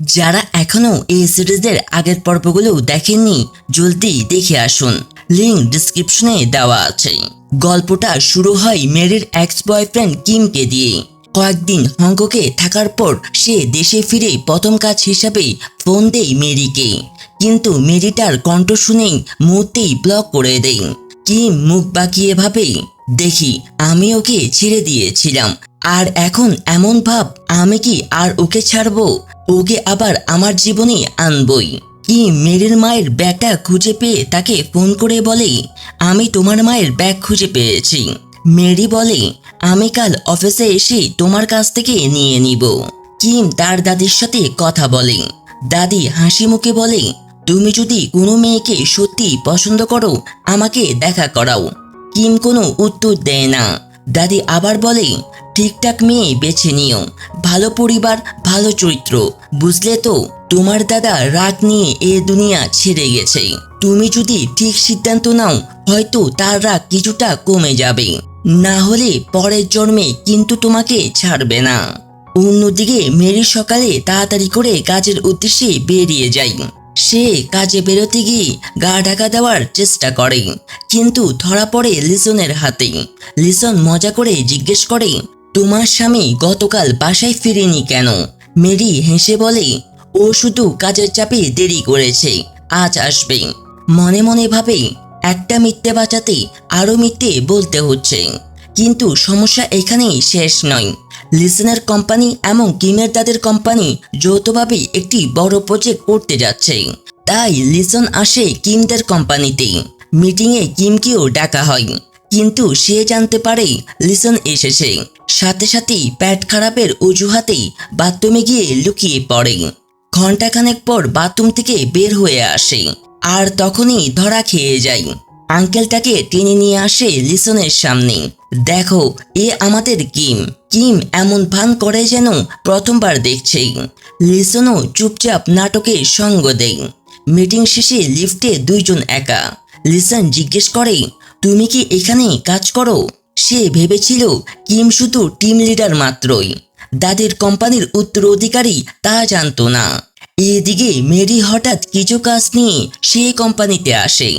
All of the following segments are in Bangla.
যারা এখনও এই সিরিজের আগের পর্বগুলো দেখেননি, জলদি দেখে আসুন। লিঙ্ক ডিসক্রিপশনে দেওয়া আছে। গল্পটা শুরু হয় মেরির এক্স বয়ফ্রেন্ড কিমকে দিয়ে। কয়েকদিন হংককে থাকার পর সে দেশে ফিরে প্রথম কাজ হিসাবে ফোন দেয় মেরিকে। কিন্তু মেরিটার কণ্ঠ শুনেই মুহূর্তেই ব্লক করে দেয়। কিম মুখ বাঁকিয়ে ভাবে, দেখি, আমি ওকে ছেড়ে দিয়েছিলাম। আর এখন এমন ভাব, আমি কি আর ওকে ছাড়বো? ওকে আবার আমার জীবনে আনবই। কি মেরির মায়ের ব্যাগটা খুঁজে পেয়ে তাকে ফোন করে বলে, আমি তোমার মায়ের ব্যাগ খুঁজে পেয়েছি। মেরি বলে, আমি কাল অফিসে এসে তোমার কাছ থেকে নিয়ে নিব। কিম তার দাদির সাথে কথা বলে। দাদি হাসি মুখে বলে, তুমি যদি কোনো মেয়েকে সত্যি পছন্দ করো, আমাকে দেখা করাও। কিম কোনো উত্তর দেয় না। দাদি আবার বলে ঠিকঠাক মেয়ে বেছে নিও। ভালো পরিবার, ভালো চরিত্র। বুঝলে তো? তোমার দাদা রাগ নিয়ে এ দুনিয়া ছেড়ে গেছে। তুমি যদি ঠিক সিদ্ধান্ত নাও, হয়তো তার রাগ কিছুটা কমে যাবে। না হলে পরের জন্মে কিন্তু তোমাকে ছাড়বে না। অন্যদিকে মেরি সকালে তাড়াতাড়ি করে কাজের উদ্দেশ্যে বেরিয়ে যায়। সে কাজে বেরোতে গিয়ে গা ঢাকা দেওয়ার চেষ্টা করে। কিন্তু ধরা পড়ে লিসনের হাতে। লিসন মজা করে জিজ্ঞেস করে তোমার স্বামী গতকাল বাসায় ফিরেনি কেন? মেরি হেসে বলে, ও শুধু কাজের চাপে দেরি করেছে, আজ আসবে। মনে মনে ভাবে, একটা মিথ্যে বাঁচাতে আরও মিথ্যে বলতে হচ্ছে। কিন্তু সমস্যা এখানেই শেষ নয়। লিসনার কোম্পানি এবং কিমের দাদের কোম্পানি যৌথভাবে একটি বড় প্রজেক্ট করতে যাচ্ছে। তাই লিসন আসে কিমদের কোম্পানিতে মিটিংয়ে কিমকেও ডাকা হয়। কিন্তু সে জানতে পারে লিসন এসেছে। সাথে সাথেই প্যাট খারাপের অজুহাতে বাথরুমে গিয়ে লুকিয়ে পড়ে। ঘন্টাখানেক পর বাথরুম থেকে বের হয়ে আসে। আর তখনই ধরা খেয়ে যায়। আঙ্কেলটাকে টেনে নিয়ে আসে লিসনের সামনে। দেখো, এ আমাদের কিম। কিম এমন ভান করে যেন প্রথমবার দেখছে। লিসনও চুপচাপ নাটকে সঙ্গ দেয়। মিটিং শেষে লিফটে দুইজন একা। লিসন জিজ্ঞেস করে তুমি কি এখানে কাজ করো? সে ভেবেছিল কিম শুধু টিম লিডার মাত্রই। দাদের কোম্পানির উত্তরাধিকারী তা জানতো না। এদিকে মেরি হঠাৎ কিছু কাজ নিয়ে সে কোম্পানিতে আসে।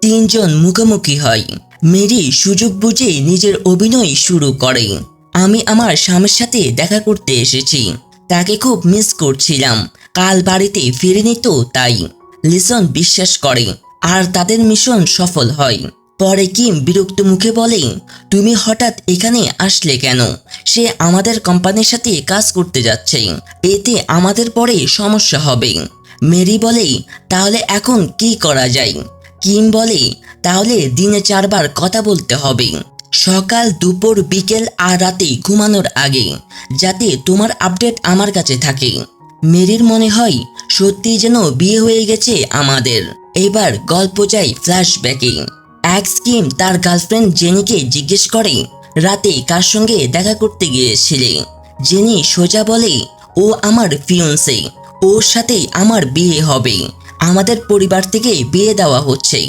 তিনজন মুখোমুখি হয়। মেরি সুযোগ বুঝে নিজের অভিনয় শুরু করে। আমি আমার স্বামীর সাথে দেখা করতে এসেছি। তাকে খুব মিস করছিলাম। কাল বাড়িতে ফিরে নিত তাই। লিসন বিশ্বাস করে, আর তাদের মিশন সফল হয়। পরে কিম বিরক্ত মুখে বলে, তুমি হঠাৎ এখানে আসলে কেন? সে আমাদের কোম্পানির সাথে কাজ করতে যাচ্ছে। এতে আমাদের পরে সমস্যা হবে। মেরি বলে, তাহলে এখন কি করা যায়? কিম বলে, তাহলে দিনে চারবার কথা বলতে হবে। সকাল, দুপুর, বিকেল আর রাতে ঘুমানোর আগে, যাতে তোমার আপডেট আমার কাছে থাকে। মেরির মনে হয় সত্যি যেন বিয়ে হয়ে গেছে আমাদের। এবার গল্প চাই ফ্ল্যাশব্যাকে। এক স্কিম তার গার্লফ্রেন্ড জেনিকে জিজ্ঞেস করে, রাতে কার সঙ্গে দেখা করতে গিয়েছিলে? জেনি সোজা বলে, ও আমার ফিয়ন্সে, ওর সাথেই আমার বিয়ে হবে, আমাদের পরিবার থেকে বিয়ে দেওয়া হচ্ছে।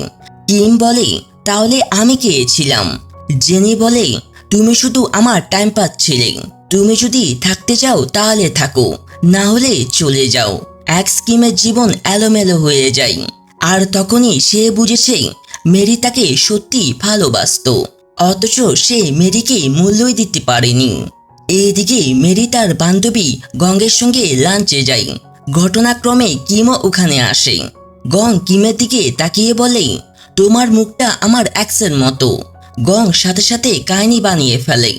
কিম বলে, তাহলে আমি কে ছিলাম? জেনি বলে, তুমি শুধু আমার টাইম পাচ্ছিলে তুমি যদি থাকতে চাও তাহলে থাকো, না হলে চলে যাও। এক স্কিমের জীবন এলোমেলো হয়ে যায়। আর তখনই সে বুঝেছে মেরি তাকে সত্যি ভালোবাসত। অথচ সে মেরিকে মূল্যই দিতে পারেনি। এদিকে মেরি তার বান্ধবী গঙ্গের সঙ্গে লাঞ্চে যায়। ঘটনাক্রমে কিমও ওখানে আসে। গং কিমের দিকে তাকিয়ে বলে, তোমার মুখটা আমার এক্সের মতো। গং সাথে সাথে কাহিনী বানিয়ে ফেলে।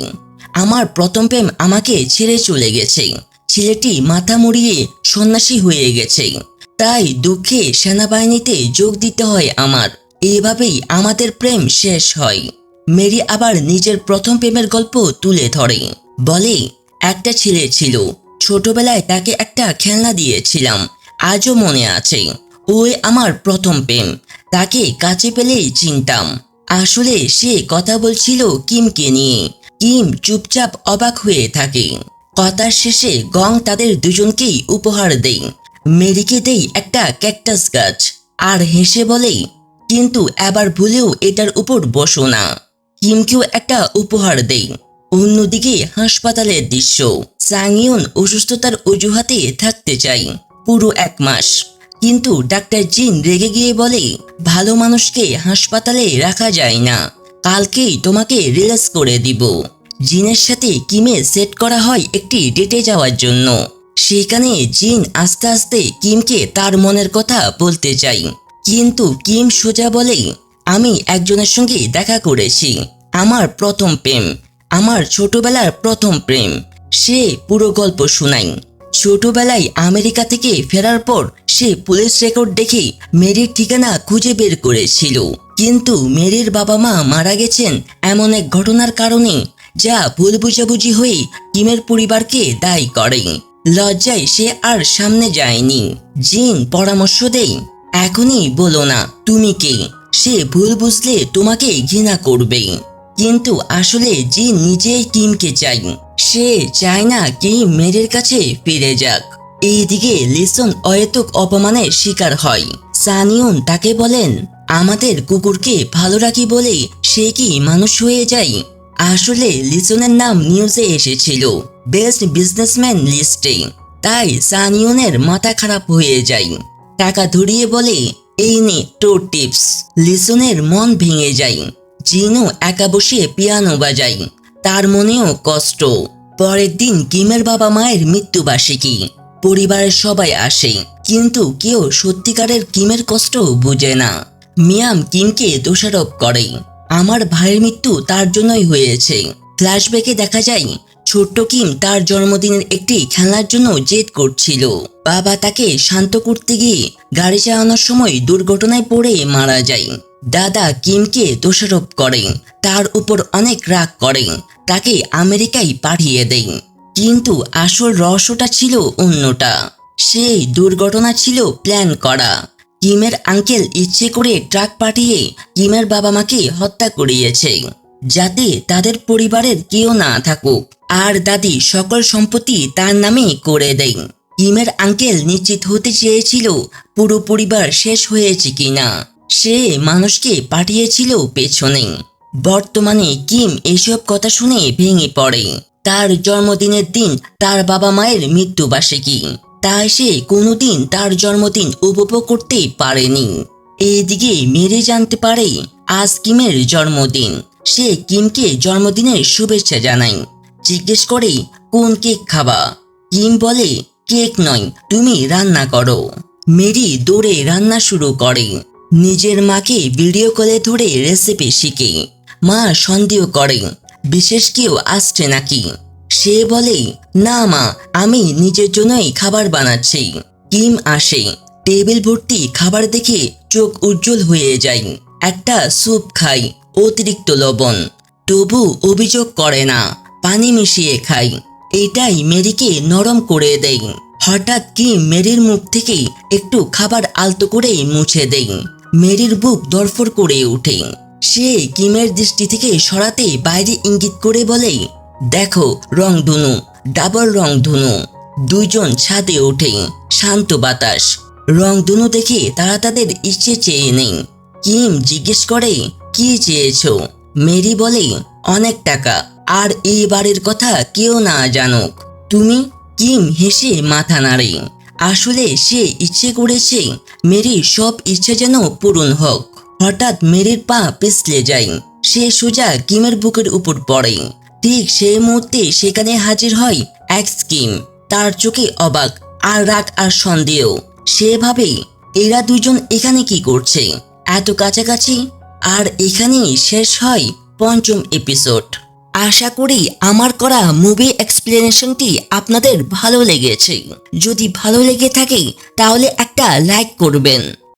আমার প্রথম প্রেম আমাকে ছেড়ে চলে গেছে। ছেলেটি মাথা মুড়িয়ে সন্ন্যাসী হয়ে গেছে। তাই দুঃখে সেনাবাহিনীতে যোগ দিতে হয় আমার। এভাবেই আমাদের প্রেম শেষ হয়। মেরি আবার নিজের প্রথম প্রেমের গল্প তুলে ধরে। বলে, একটা ছেলে ছিল। ছোটবেলায় তাকে একটা খেলনা দিয়েছিলাম। আজও মনে আছে। ওই আমার প্রথম প্রেম। তাকে কাছে পেলেই চিনতাম। আসলে সে কথা বলছিল কিমকে নিয়ে। কিম চুপচাপ অবাক হয়ে থাকে। কথার শেষে গং তাদের দুজনকেই উপহার দেয়। মেরিকে দেই একটা ক্যাকটাস গাছ। আর হেসে বলে কিন্তু এবার ভুলেও এটার উপর বসো না। কিমকেও একটা উপহার দেই। অন্যদিকে হাসপাতালের দৃশ্য। সাংইয়ন অসুস্থতার অজুহাতে থাকতে চাই, পুরো এক মাস। কিন্তু ডাক্তার জিন রেগে গিয়ে বলে, ভালো মানুষকে হাসপাতালে রাখা যায় না। কালকেই তোমাকে রিলিজ করে দিব। জিনের সাথে কিমে সেট করা হয় একটি ডেটে যাওয়ার জন্য। সেখানে জিন আস্তে আস্তে কিমকে তার মনের কথা বলতে চাই। কিন্তু কিম সোজা বলে, আমি একজনের সঙ্গে দেখা করেছি। আমার প্রথম প্রেম, আমার ছোটবেলার প্রথম প্রেম। সে পুরো গল্প শোনাই। ছোটবেলায় আমেরিকা থেকে ফেরার পর সে পুলিশ রেকর্ড দেখে মেরির ঠিকানা খুঁজে বের করেছিল। কিন্তু মেরির বাবা মা মারা গেছেন এমন এক ঘটনার কারণে, যা ভুল বুঝাবুঝি হয়ে কিমের পরিবারকে দায়ী করে। লজ্জায় সে আর সামনে যায়নি। জিন পরামর্শ দেয় এখনই বলো না, তুমি কে? সে ভুল বুঝলে তোমাকে ঘৃণা করবে। কিন্তু আসলে যে নিজেই কিমকে চাই, সে চায় না কিম মেরের কাছে ফিরে যাক। এইদিকে লিসন অহেতুক অপমানের শিকার হয়। সানিউন তাকে বলেন, আমাদের কুকুরকে ভালো রাখি বলে সে কি মানুষ হয়ে যায়? আসলে লিসনের নাম নিউজে এসেছিল, বেস্ট বিজনেসম্যান লিস্টে। তাই সানিউনের মাথা খারাপ হয়ে যায়। টাকা ধরিয়ে বলে, এই নে তোর টিপস। লিসনের মন ভেঙে যায়। জিনও একা বসে পিয়ানো বাজায়। তার মনেও কষ্ট। পরের দিন কিমের বাবা মায়ের মৃত্যুবার্ষিকী। পরিবারের সবাই আসে, কিন্তু কেউ সত্যিকারের কিমের কষ্ট বুঝে না। মিয়াম কিমকে দোষারোপ করে। আমার ভাইয়ের মৃত্যু তার জন্যই হয়েছে। ফ্ল্যাশব্যাকে দেখা যায় ছোট্ট কিম তার জন্মদিনের একটি খেলার জন্য জেদ করছিল। বাবা তাকে শান্ত করতে গিয়ে গাড়ি চালানোর সময় দুর্ঘটনায় পড়ে মারা যায়। দাদা কিমকে দোষারোপ করে, তার উপর অনেক রাগ করে, তাকে আমেরিকায় পাঠিয়ে দেয়। কিন্তু আসল রহস্যটা ছিল অন্যটা। সেই দুর্ঘটনা ছিল প্ল্যান করা। কিমের আঙ্কেল ইচ্ছে করে ট্রাক পাঠিয়ে কিমের বাবা মাকে হত্যা করিয়েছে, যাতে তাদের পরিবারের কেউ না থাকুক। আর দাদি সকল সম্পত্তি তার নামে করে দেয় কিমের আঙ্কেল নিশ্চিত হতে চেয়েছিল পুরো পরিবার শেষ হয়েছে কিনা। সে মানুষকে পাঠিয়েছিল পেছনে। বর্তমানে কিম এসব কথা শুনে ভেঙে পড়ে। তার জন্মদিনের দিন তার বাবা মায়ের মৃত্যু মৃত্যুবার্ষিকী। তাই সে কোনোদিন তার জন্মদিন উপভোগ করতে পারেনি। এদিকে মেরে জানতে পারে আজ কিমের জন্মদিন। সে কিমকে জন্মদিনের শুভেচ্ছা জানায়। জিজ্ঞেস করে, কোন কেক খাবা? কিম বলে, কেক নয়, তুমি রান্না করো। মেরি দৌড়ে রান্না শুরু করে। নিজের মাকে ভিডিও কলে ধরে রেসিপি শিখে। মা সন্দেহ করে, বিশেষ কেউ আসছে নাকি? সে বলে, না মা, আমি নিজের জন্যই খাবার বানাচ্ছি। কিম আসে। টেবিল ভর্তি খাবার দেখে চোখ উজ্জ্বল হয়ে যায়। একটা স্যুপ খাই অতিরিক্ত লবণ। তবু অভিযোগ করে না পানি মিশিয়ে খাই। এটাই মেরিকে নরম করে দেই। হঠাৎ কি মেরির মুখ থেকে একটু খাবার আলতো করে মুছে দেই। মেরির বুক দরফর করে ওঠে সে কিমের দৃষ্টি থেকে সরাতে বাইরে ইঙ্গিত করে বলে, দেখো রং ধনু, ডাবল রং ধনু। দুইজন ছাদে ওঠে শান্ত বাতাস। রং ধনু দেখে তারা তাদের ইচ্ছে চেয়ে নেই। কিম জিজ্ঞেস করে, কি চেয়েছো? মেরি বলে, অনেক টাকা। আর এই বাড়ির কথা কেউ না জানুক। তুমি কিম হেসে মাথা নাড়ে। আসলে সে ইচ্ছে করেছে মেরির সব ইচ্ছে যেন পূরণ হোক। হঠাৎ মেরির পা পিছলে যায়। সে সোজা কিমের বুকের উপর পড়ে। ঠিক সেই মুহূর্তে সেখানে হাজির হয় এক স্কিম তার চোখে অবাক আর রাগ আর সন্দেহ। সে ভাবে এরা দুজন এখানে কি করছে? এত কাছাকাছি? আর এখানেই শেষ হয় পঞ্চম এপিসোড আশা করি আমার করা মুভি এক্সপ্লেনেশনটি আপনাদের ভালো লেগেছে। যদি ভালো লেগে থাকে, তাহলে একটা লাইক করবেন।